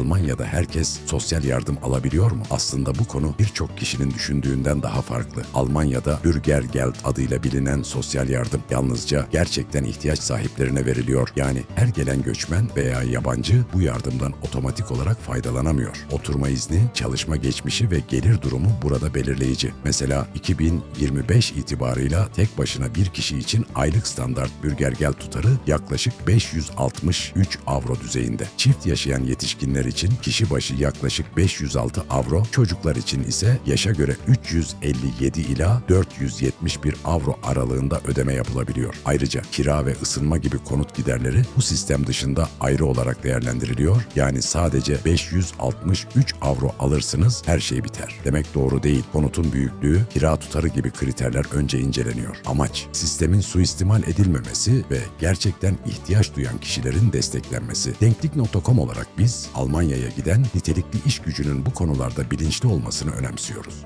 Almanya'da herkes sosyal yardım alabiliyor mu? Aslında bu konu birçok kişinin düşündüğünden daha farklı. Almanya'da Bürgergeld adıyla bilinen sosyal yardım yalnızca gerçekten ihtiyaç sahiplerine veriliyor. Yani her gelen göçmen veya yabancı bu yardımdan otomatik olarak faydalanamıyor. Oturma izni, çalışma geçmişi ve gelir durumu burada belirleyici. Mesela 2025 itibarıyla tek başına bir kişi için aylık standart Bürgergeld tutarı yaklaşık 563 avro düzeyinde. Çift yaşayan yetişkinler için kişi başı yaklaşık 506 avro, çocuklar için ise yaşa göre 357 ila 471 avro aralığında ödeme yapılabiliyor. Ayrıca kira ve ısınma gibi konut giderleri bu sistem dışında ayrı olarak değerlendiriliyor. Yani sadece 563 avro alırsınız her şey biter. Demek doğru değil. Konutun büyüklüğü, kira tutarı gibi kriterler önce inceleniyor. Amaç sistemin suistimal edilmemesi ve gerçekten ihtiyaç duyan kişilerin desteklenmesi. Denklik.com olarak biz Almanya'ya giden nitelikli iş gücünün bu konularda bilinçli olmasını önemsiyoruz.